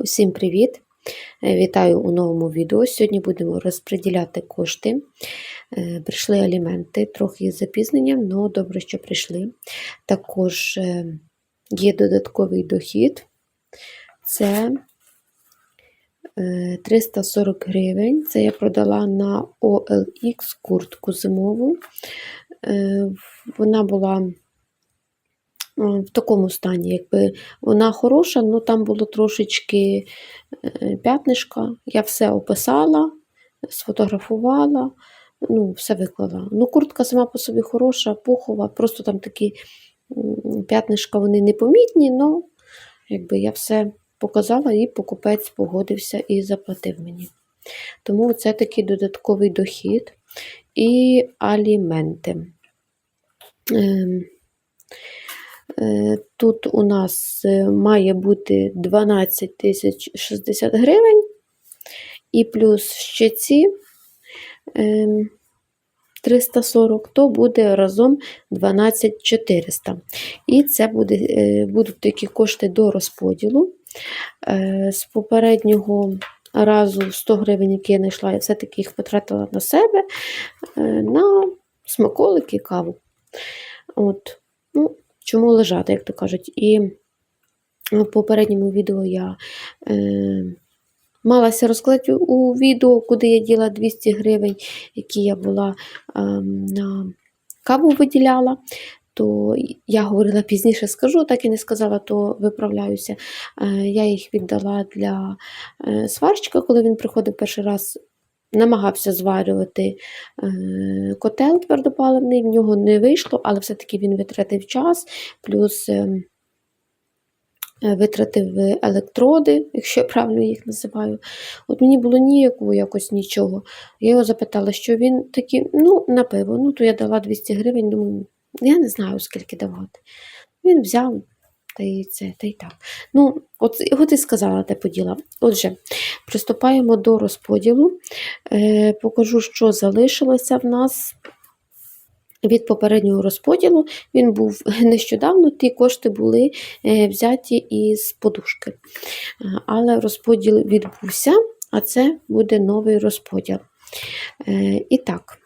Усім привіт! Е, Вітаю у новому відео. Сьогодні будемо розподіляти кошти. Е, Прийшли аліменти, трохи з запізненням, але добре, що прийшли. Також е, є додатковий дохід. Це е, 340 гривень. Це я продала на OLX куртку зимову. Вона була в такому стані, якби вона хороша, але там було трошечки е, п'ятнишка. Я все описала, сфотографувала, ну, все виклала. Ну, куртка сама по собі хороша, пухова, просто там такі п'ятнишка вони непомітні, але якби я все показала і покупець погодився і заплатив мені. Тому це такий додатковий дохід і аліменти. Ем, Тут у нас е, має бути 12 тисяч 60 гривень, і плюс ще ці ем, 340, то буде разом 12 400. І це буде, е, будуть такі кошти до розподілу. Е, З попереднього разу 100 гривень, які я знайшла, я все-таки їх потратила на себе, е, на смаколики каву. От. Ну, чому лежати, як то кажуть. І в попередньому відео я е, малася розклад у відео, куди я діла 200 гривень, які я була е, на каву виділяла. То я говорила пізніше скажу, так і не сказала, то виправляюся. Е, я їх віддала для е, сварщика, коли він приходив перший раз. Намагався зварювати е, котел твердопаливний, в нього не вийшло, але все-таки він витратив час, плюс е, е, витратив електроди, якщо я правильно їх називаю. От мені було ніякого якось нічого. Я його запитала, що він такий, ну, на пиво. Ну, то я дала 200 гривень, думаю, я не знаю, скільки давати. Він взяв. Та й це, та й так. Ну, от, от і сказала те поділа. Отже, приступаємо до розподілу. Е, Покажу, що залишилося в нас від попереднього розподілу. Він був нещодавно, ті кошти були е, взяті із подушки. Але розподіл відбувся, а це буде новий розподіл. Е, І так,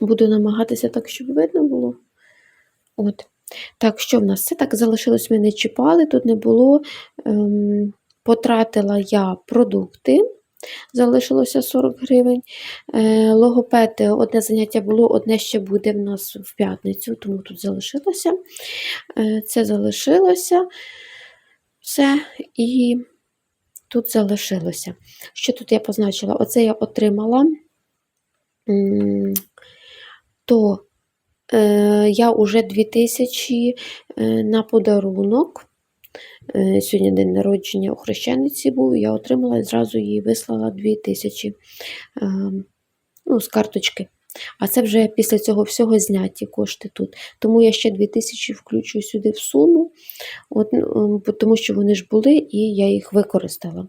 буду намагатися так, щоб видно було. От. Так, що в нас? Це так залишилось, ми не чіпали, тут не було. Ем, потратила я продукти, залишилося 40 гривень. Е, логопед, одне заняття було, одне ще буде в нас в п'ятницю, тому тут залишилося. Е, це залишилося все, і тут залишилося. Що тут я позначила? Оце я отримала. То я вже 2000 е, на подарунок. Е, Сьогодні день народження у хрещениці був, я отримала і зразу їй вислала 2000 ну, з карточки. А це вже після цього всього зняті кошти тут. Тому я ще 2000 включу сюди в суму, от, ну, тому що вони ж були і я їх використала.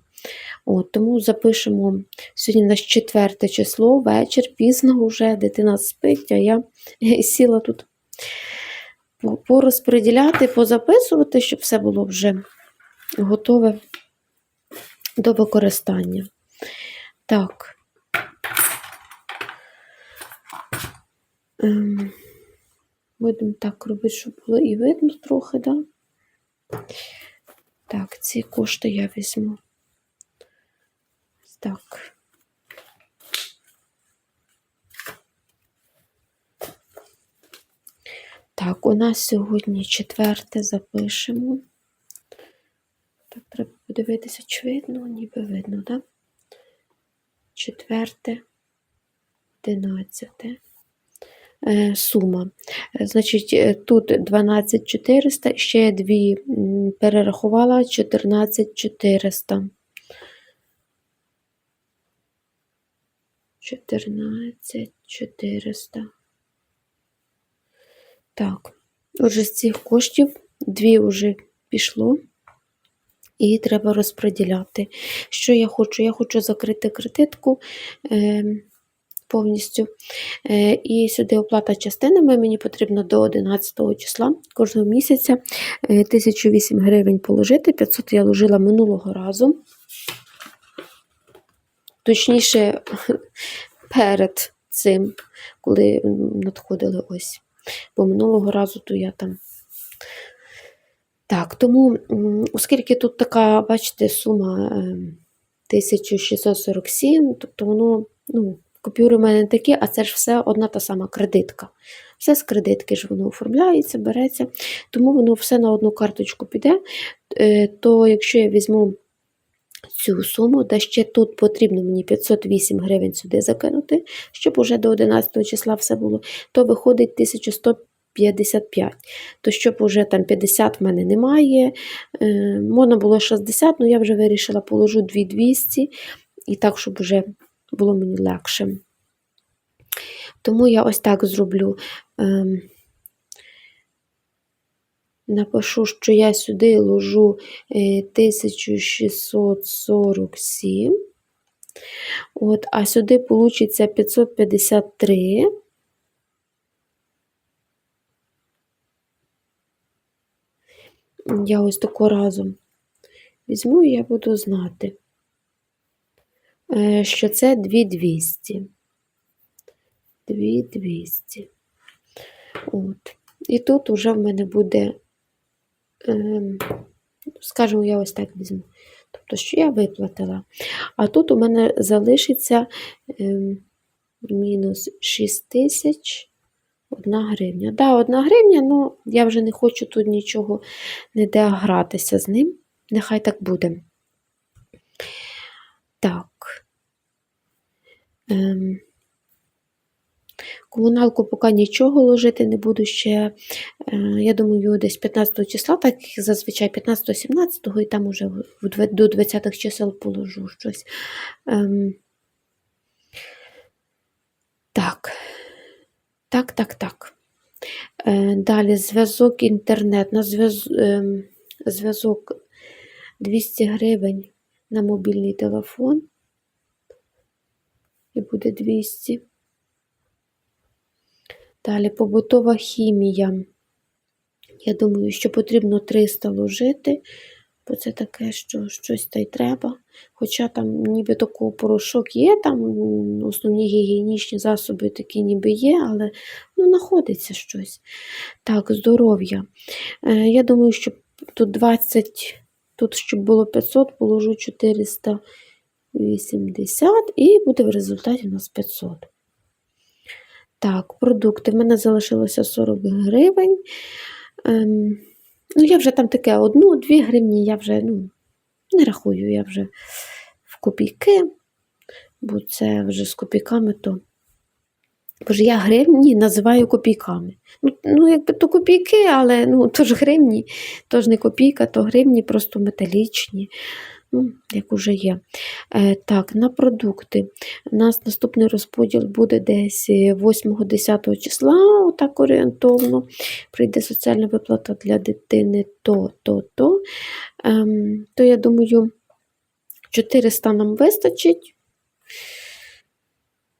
От, Тому запишемо сьогодні на 4 число, вечір, пізно вже дитина спить, а я сіла тут порозподіляти, позаписувати, щоб все було вже готове до використання. Так. Будемо так робити, щоб було і видно трохи, да? Так, ці кошти я візьму. Так. Так, у нас сьогодні четверте запишемо. Так, треба подивитися, чи видно, ніби видно, так? Четверте, одинадцяте. Е, сума. Е, Значить, е, тут 12 400, ще дві перерахувала 14 400. 14 400. Так, отже, з цих коштів дві вже пішло, і треба розподіляти. Що я хочу? Я хочу закрити кредитку, е, повністю. Е, І сюди оплата частинами. Мені потрібно до 11 числа кожного місяця е, 1008 гривень положити. 500 я ложила минулого разу. Точніше, перед цим, коли надходили ось. Бо минулого разу то я там. Так, тому, оскільки тут така, бачите, сума е, 1647, тобто воно, ну, купюри в мене такі, а це ж все одна та сама кредитка. Все з кредитки ж воно оформляється, береться, тому воно все на одну карточку піде. Е, То якщо я візьму цю суму, та ще тут потрібно мені 508 гривень сюди закинути, щоб уже до 11 числа все було, то виходить 1155. То щоб уже там 50 в мене немає, е, можна було 60, але я вже вирішила, положу 2200, і так, щоб вже було мені легше. Тому я ось так зроблю. Ем, Напишу, що я сюди ложу е, 1647. От, а сюди получиться 553. Я ось тако разом візьму і я буду знати, е, що це 2200. 2200. От. І тут вже в мене буде, ем, скажімо, я ось так візьму. Тобто, що я виплатила. А тут у мене залишиться ем, мінус 6 тисяч. Одна гривня. Да, одна гривня, ну я вже не хочу тут нічого ніде гратися з ним. Нехай так буде. Так. Ем. Комуналку поки нічого ложити не буду ще. Е, я думаю, десь 15 числа, так зазвичай 15-17 і там уже до 20-х чисел положу щось. Ем. Так. Так, так, так. Е, Далі зв'язок інтернет. На ем, зв'язок 200 гривень на мобільний телефон. І буде 200. Далі побутова хімія. Я думаю, що потрібно 300 ложити, бо це таке, що щось та й треба. Хоча там ніби такий порошок є, там основні гігієнічні засоби такі ніби є, але ну, знаходиться щось. Так, здоров'я. Е, я думаю, що тут 20, тут щоб було 500, положу 480 і буде в результаті у нас 500. Так, продукти. В мене залишилося 40 гривень. Ем, ну, я вже там таке одну-дві гривні, я вже ну, не рахую, я вже в копійки, бо це вже з копійками то. Боже, я гривні називаю копійками. Ну, ну якби то копійки, але ну, то ж гривні, то ж не копійка, то гривні просто металічні. Як уже є. Е, так, на продукти. У нас наступний розподіл буде десь 8-10 числа, отак орієнтовно. Прийде соціальна виплата для дитини то, то, то. Ем, то я думаю, 400 нам вистачить.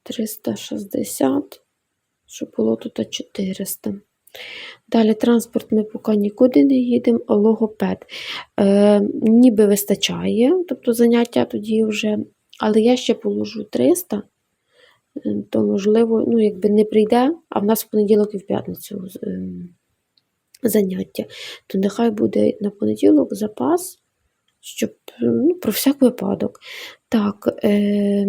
360, щоб було тут 400. Далі транспорт ми поки нікуди не їдемо, логопед. Е, ніби вистачає, тобто заняття тоді вже, але я ще положу 300, е, то можливо, ну, якби не прийде, а в нас в понеділок і в п'ятницю е, заняття, то нехай буде на понеділок запас, щоб ну, про всяк випадок. Так, е,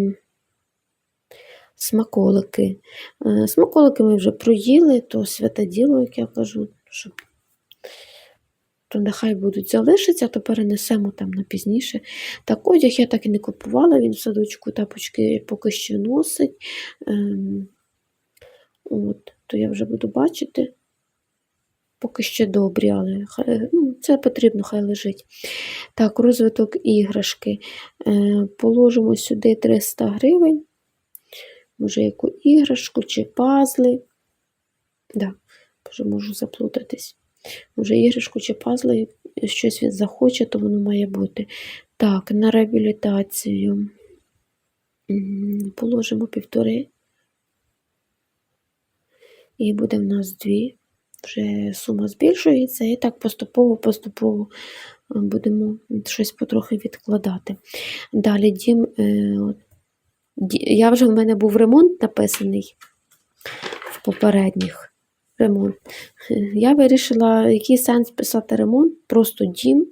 смаколики. Е, Смаколики ми вже проїли, то святе діло, як я кажу, щоб то нехай будуть залишиться, то перенесемо там на пізніше. Так, одяг я так і не купувала, він в садочку тапочки поки що носить. Ем, от, то я вже буду бачити. Поки що добрі, але хай, ну, це потрібно, хай лежить. Так, розвиток іграшки. Е, положимо сюди 300 гривень. Може, яку іграшку чи пазли. Да, вже можу заплутатись. Може, іграшку чи пазли, щось він захоче, то воно має бути. Так, на реабілітацію. Положимо півтори. і буде в нас дві. Вже сума збільшується, і так поступово-поступово будемо щось потрохи відкладати. Далі дім. Я вже в мене був ремонт написаний в попередніх ремонт. Я вирішила, який сенс писати ремонт, просто дім,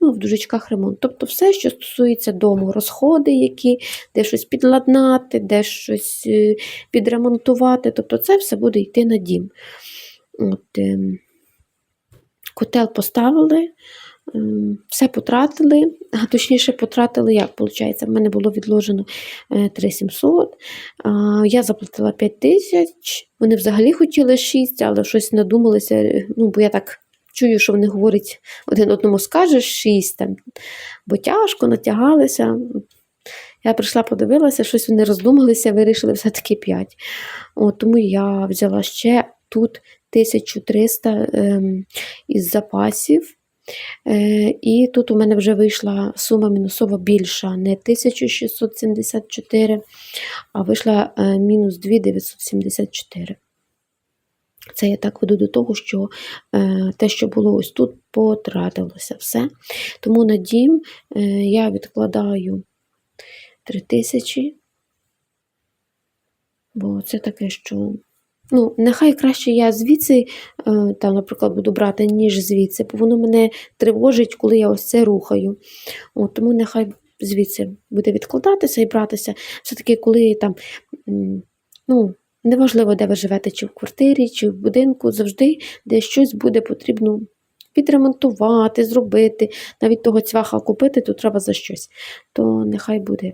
ну, в дужечках ремонт. Тобто все, що стосується дому, розходи, які, де щось підладнати, де щось е, підремонтувати. Тобто це все буде йти на дім. От, ем, котел поставили, все потратили, а точніше потратили, як виходить, в мене було відложено е, 3700, я заплатила 5 тисяч, вони взагалі хотіли 6, але щось надумалися, е, ну, бо я так чую, що вони говорять, один одному скажеш 6, там, бо тяжко, натягалися. Я прийшла, подивилася, щось вони роздумалися, вирішили все-таки 5. От, тому я взяла ще тут 1300 ем, із запасів. Е, і тут у мене вже вийшла сума мінусова більша, не 1674, а вийшла е, мінус 2974. Це я так веду до того, що е, те, що було ось тут, потратилося все. Тому на дім я відкладаю 3000, бо це таке, що. Ну, нехай краще я звідси, е, там, наприклад, буду брати, ніж звідси, бо воно мене тривожить, коли я ось це рухаю. От, тому нехай звідси буде відкладатися і братися. Все-таки, коли там, ну, неважливо, де ви живете, чи в квартирі, чи в будинку, завжди де щось буде потрібно підремонтувати, зробити, навіть того цвяха купити, то треба за щось. То нехай буде.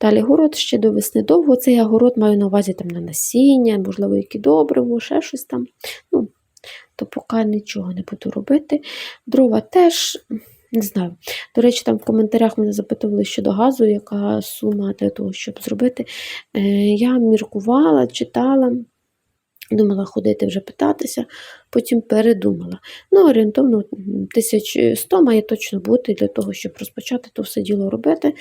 Далі город ще до весни довго. Цей город маю на увазі там на насіння, можливо, які добриво, ще щось там. Ну, то поки нічого не буду робити. Дрова теж, не знаю. До речі, там в коментарях мене запитували щодо газу, яка сума для того, щоб зробити. Е, я міркувала, читала. Думала ходити вже питатися, потім передумала. Ну, орієнтовно 1100 має точно бути для того, щоб розпочати то все діло робити.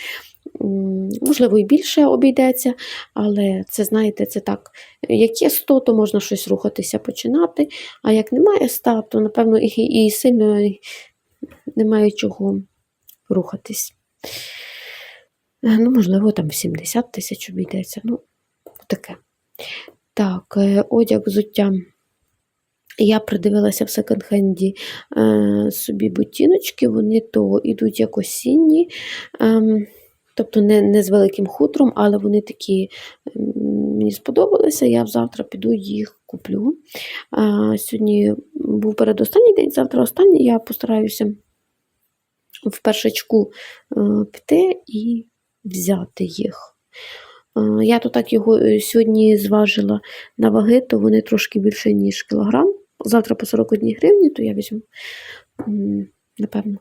Можливо, і більше обійдеться, але це, знаєте, це так. Як є 100, то можна щось рухатися, починати. А як немає 100, то, напевно, і, і сильно немає чого рухатись. Е, Ну, можливо, там 70 тисяч обійдеться. Ну, таке. Так, е, одяг, взуття. Я придивилася в секонд-хенді е, собі ботиночки, вони то йдуть як осінні, ем, тобто не, не з великим хутром, але вони такі мені сподобалися. Я завтра піду їх куплю. А, сьогодні був передостанній день, завтра останній. Я постараюся в першачку е, піти і взяти їх. Е, Я то так його е, сьогодні зважила на ваги, то вони трошки більше, ніж кілограм. Завтра по 41 гривні, то я візьму, напевно.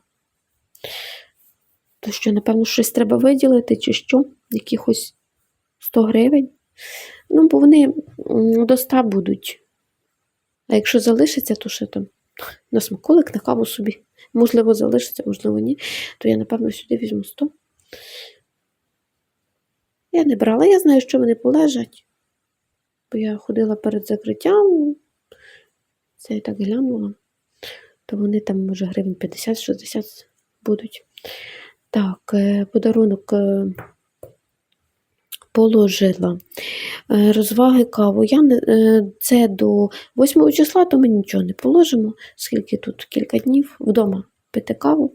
То що, напевно, щось треба виділити, чи що, якихось 100 гривень. Ну, бо вони до 100 будуть. А якщо залишиться, то ще там на смаколик, на каву собі. Можливо, залишиться, можливо, ні. То я, напевно, сюди візьму 100. Я не брала, я знаю, що вони полежать. Бо я ходила перед закриттям, це я так глянула, то вони там, може, гривень 50-60 будуть. Так, е, подарунок е, положила. Е, Розваги каву. Я це до 8 числа, то ми нічого не положимо, скільки тут кілька днів вдома пити каву.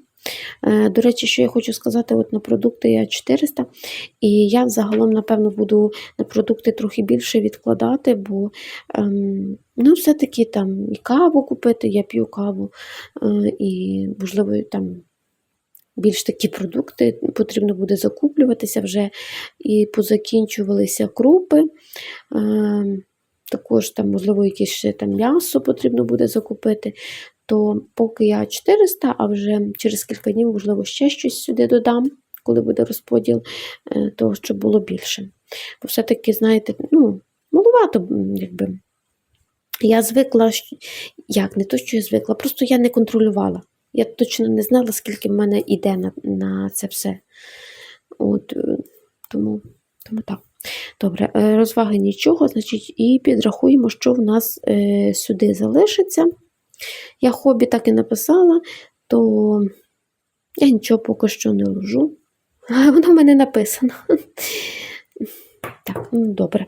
До речі, що я хочу сказати, от на продукти я 400, і я загалом, напевно, буду на продукти трохи більше відкладати, бо ем, ну, все-таки там і каву купити, я п'ю каву, і, можливо, там більш такі продукти потрібно буде закуплюватися вже, і позакінчувалися крупи. Ем, також там, можливо, якесь ще там м'ясо потрібно буде закупити то поки я 400, а вже через кілька днів, можливо, ще щось сюди додам, коли буде розподіл, е, того, щоб було більше. Бо все-таки, знаєте, ну, малувато, якби. Я звикла, як не то, що я звикла, просто я не контролювала. Я точно не знала, скільки в мене йде на, на це все. От, е, тому, тому так. Добре, е, розваги нічого, значить, і підрахуємо, що в нас е, сюди залишиться. Я хобі так і написала, то я нічого поки що не ложу. Воно в мене написано. Так, ну добре.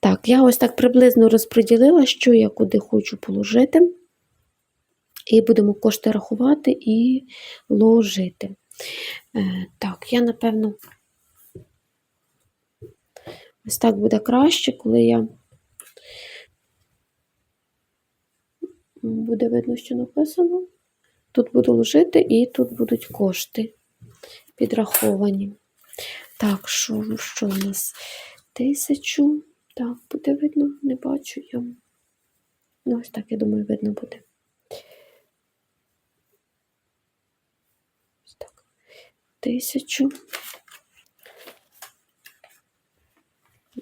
Так, я ось так приблизно розподілила, що я куди хочу положити. І будемо кошти рахувати і ложити. Е, так, я, напевно, ось так буде краще, коли я буде видно, що написано. Тут буду ложити, і тут будуть кошти підраховані. Так, що, що у нас? Тисячу. Так, буде видно, не бачу я. Ну, ось так, я думаю, видно буде. Ось так. Тисячу.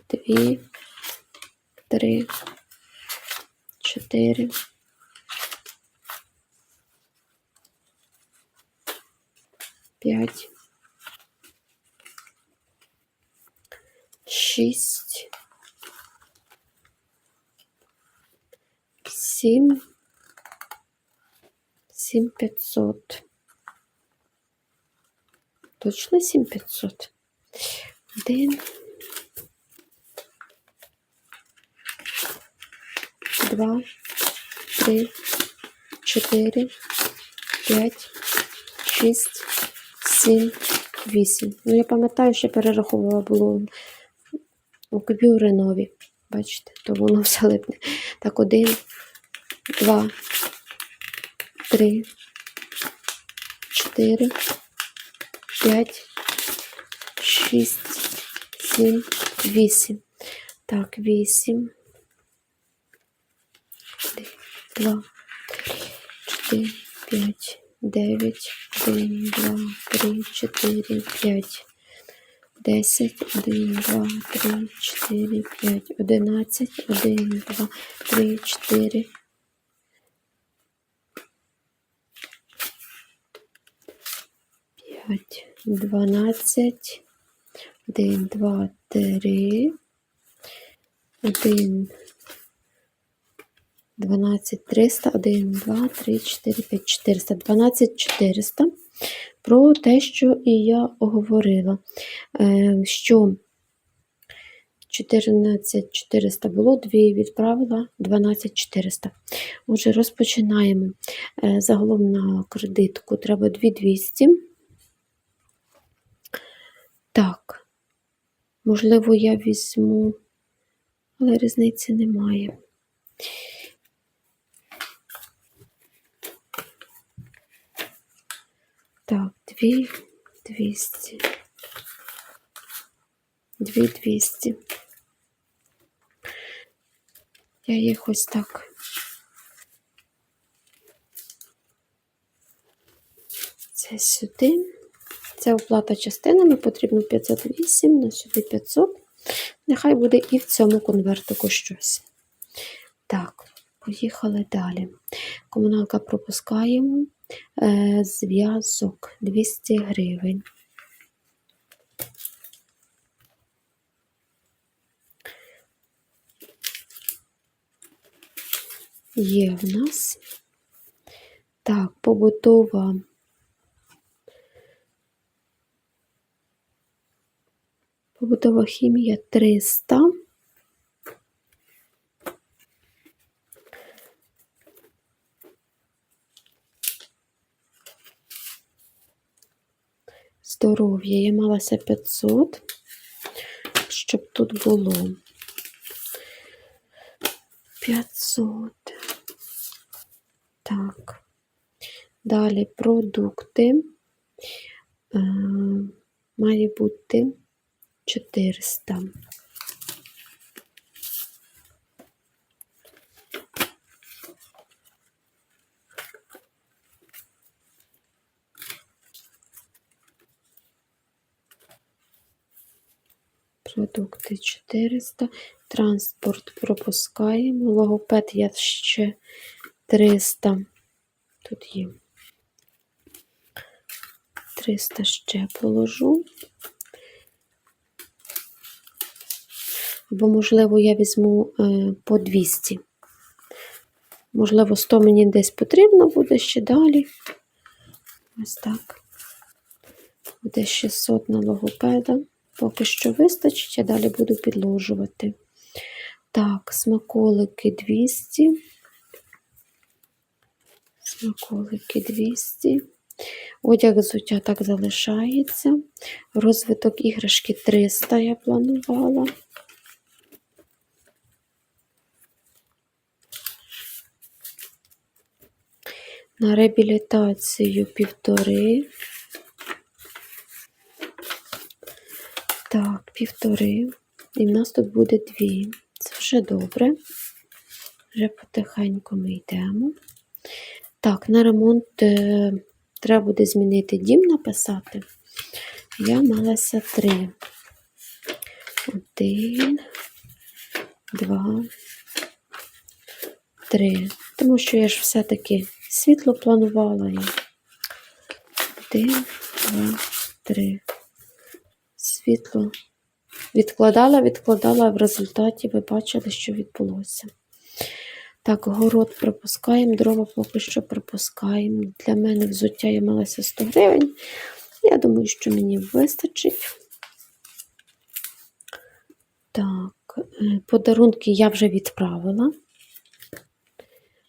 Дві, три, чотири. П'ять. Шість. Сім. Сім п'ятсот. Точно сім п'ятсот? Один. Два, три, чотири, п'ять, шість, сім, вісім. Ну, я пам'ятаю, що перераховувала було у купюри нові. Бачите, то воно все липне. Так, один, два, три, чотири, п'ять, шість, сім, вісім. Так, вісім. Один, два, три, чотири, п'ять, дев'ять, один, два, три, чотири, п'ять. Десять, один, два, три, чотири, п'ять, одинадцять, один, два, три, чотири. П'ять, дванадцять, один, два, три, один, дванадцять, триста, один, два, три, чотири, п'ять, чотириста, дванадцять, чотириста. Про те, що і я говорила, е, що 14 400 було, 2 відправила 12 400. Отже, розпочинаємо. Е, Загалом на кредитку треба 2200. Так, можливо, я візьму, але різниці немає. Так, дві двісті. Дві двісті. Я їх ось так. Це сюди. Це оплата частинами, потрібно 508, на сюди 500. Нехай буде і в цьому конвертику щось. Так, поїхали далі. Комуналка пропускаємо. Е, Зв'язок 200 гривень. Є в нас. Так, побутова. Побутова хімія 300. Здоров'я. Я малася 500, щоб тут було 500. Так. Далі продукти. Е, має бути 400. Продукти 400. Транспорт пропускаємо. Логопед я ще 300. Тут є. 300 ще положу. Або, можливо, я візьму е, по 200. Можливо, 100 мені десь потрібно буде ще далі. Ось так. Буде 600 на логопеда. Поки що вистачить, я далі буду підложувати. Так, смаколики 200. Смаколики 200. Одяг взуття так залишається. Розвиток іграшки 300 я планувала. На реабілітацію півтори. Так, півтори. І в нас тут буде дві. Це вже добре. Вже потихеньку ми йдемо. Так, на ремонт е, треба буде змінити дім написати. Я малася три. Один, два, три. Тому що я ж все-таки світло планувала. І один, два, три. Світло. Відкладала, відкладала, а в результаті ви бачили, що відбулося. Так, город пропускаємо, дрова поки що пропускаємо. Для мене взуття я малася 100 гривень. Я думаю, що мені вистачить. Так, е, подарунки я вже відправила.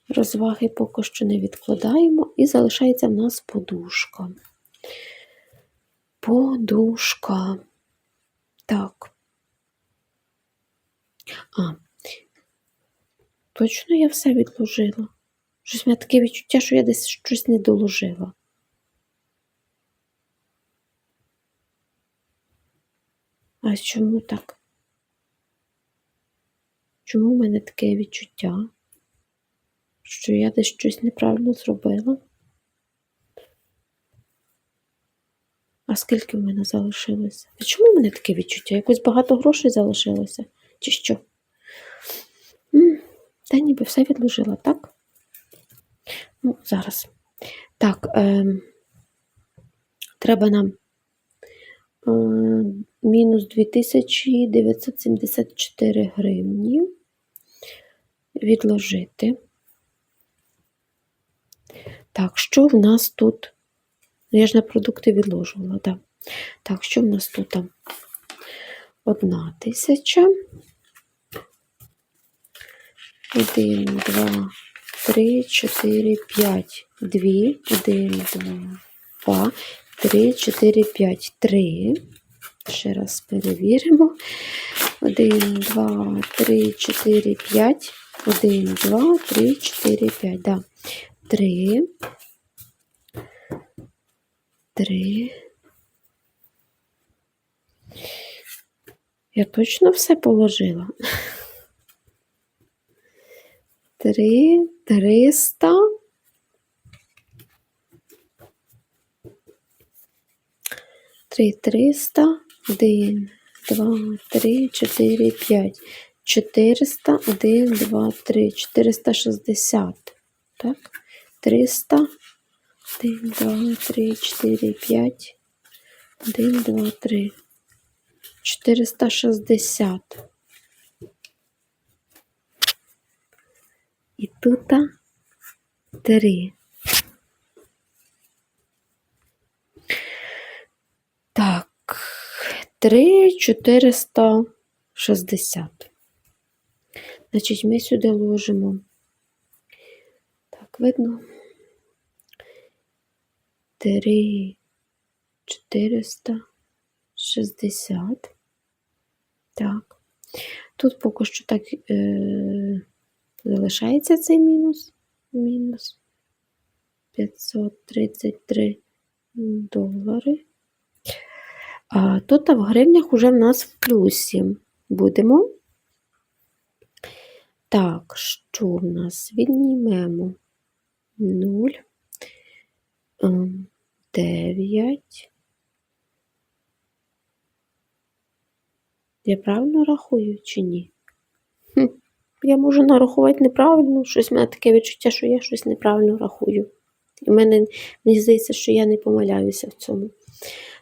Розваги поки що не відкладаємо. І залишається в нас подушка. Подушка. Так. А, точно я все відложила. Щось в мене таке відчуття, що я десь щось не доложила. А чому так? Чому в мене таке відчуття? Що я десь щось неправильно зробила? А скільки в мене залишилося? А чому в мене таке відчуття? Якось багато грошей залишилося? Чи що? Та ніби все відложила, так? Ну, зараз. Так, ем, треба нам е, мінус 2974 гривні відложити. Так, що в нас тут? Ну, я ж на продукти відложувала, так. Так, що в нас тут? Одна тисяча. Один, два, три, чотири, п'ять. Дві. Один, два, три, чотири, п'ять. Три. Ще раз перевіримо. Один, два, три, чотири, п'ять. Один, два, три, чотири, п'ять. Да. Три. Три. Я точно все положила. Три, триста. Три, триста. Один, два, три, чотири, п'ять. Чотириста, один, два, три, чотириста шістдесят. Так? Триста. Один, два, три, чотири, п'ять. Один, два, три. 460. І тут три. Так, три 460. Значить, ми сюди ложимо. Видно. Три 460. Так. Тут поки що так е, залишається цей мінус. Мінус 533 долари. А тут в гривнях вже в нас в плюсі будемо. Так, що в нас? Віднімемо 0, 9. Я правильно рахую чи ні? Хм, Я можу нарахувати неправильно, щось в мене таке відчуття, що я щось неправильно рахую. І мене, мені здається, що я не помиляюся в цьому.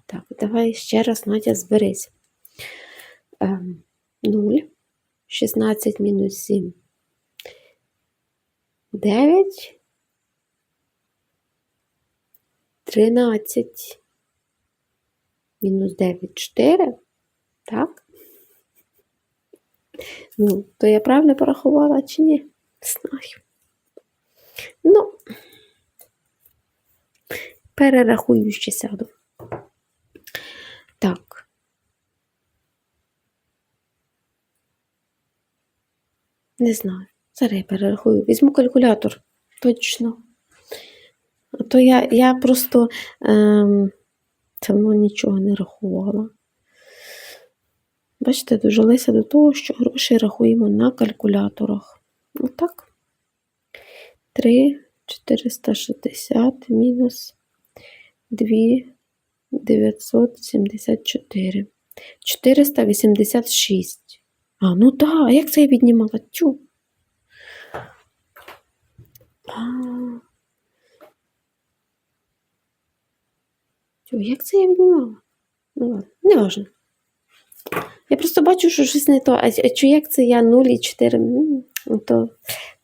Так, давай ще раз, Надя, зберись. Ем, 0, 16 мінус 7. 9. 13. Мінус 9, 4. Так? Ну, то я правильно порахувала чи ні? Не знаю. Ну, перерахую ще сяду. Так. Не знаю. Зараз я перерахую. Візьму калькулятор. Точно. То я, я просто ем, давно нічого не рахувала. Бачите, дожилися до того, що гроші рахуємо на калькуляторах. Отак. 3 460 мінус 2 974. 486. А, ну так, а як це я віднімала? Тю. Тю, як це я віднімала? Ну не важно. Я просто бачу, що щось не то. А, а чи як це я 0 і 4? Ну, то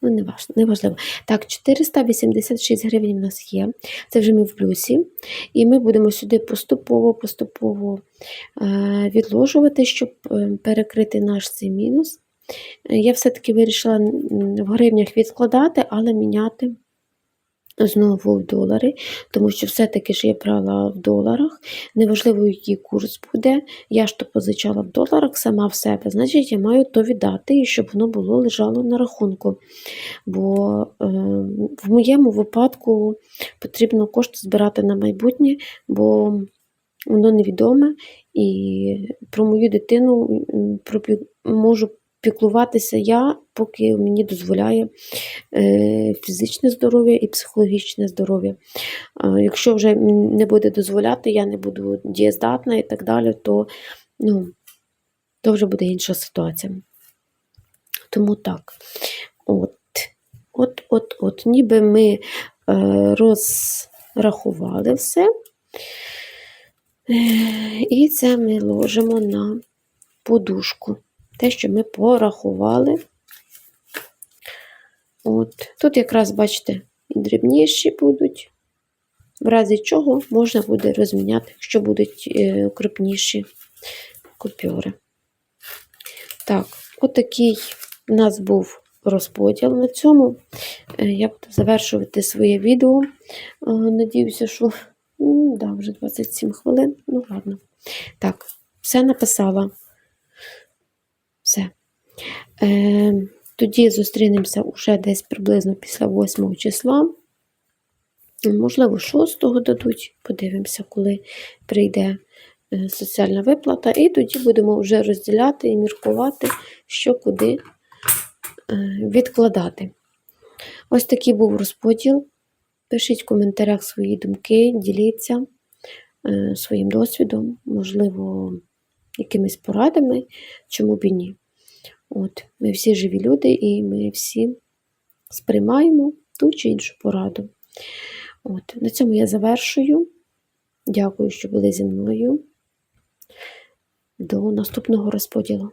ну, не важливо, не. Так, 486 гривень в нас є. Це вже ми в плюсі. І ми будемо сюди поступово-поступово е, відложувати, щоб е, перекрити наш цей мінус. Е, Я все-таки вирішила в гривнях відкладати, але міняти знову в долари, тому що все-таки ж я брала в доларах. Неважливо, який курс буде. Я ж то позичала в доларах сама в себе, значить, я маю то віддати, і щоб воно було лежало на рахунку. Бо е, в моєму випадку потрібно кошти збирати на майбутнє, бо воно невідоме, і про мою дитину м, пропі- можу піклуватися я, поки мені дозволяє е, фізичне здоров'я і психологічне здоров'я. Якщо вже не буде дозволяти, я не буду дієздатна і так далі, то, ну, то вже буде інша ситуація. Тому так. От, от, от, от, ніби ми е, розрахували все. Е, І це ми ложимо на подушку. Те, що ми порахували. От. Тут якраз, бачите, і дрібніші будуть, в разі чого можна буде розміняти, якщо будуть е, крупніші купюри. Так, отакий у нас був розподіл на цьому. Е, Я буду завершувати своє відео. Е, Надіюся, що да, вже 27 хвилин. Ну, ладно. Так, все написала. Все. Е, тоді зустрінемося уже десь приблизно після 8 числа. Можливо, 6 дадуть, подивимося, коли прийде е, соціальна виплата, і тоді будемо вже розділяти і міркувати, що куди е, відкладати. Ось такий був розподіл. Пишіть в коментарях свої думки, діліться е, своїм досвідом, можливо, якимись порадами, чому б і ні. От, ми всі живі люди, і ми всі сприймаємо ту чи іншу пораду. От, на цьому я завершую. Дякую, що були зі мною. До наступного розподілу.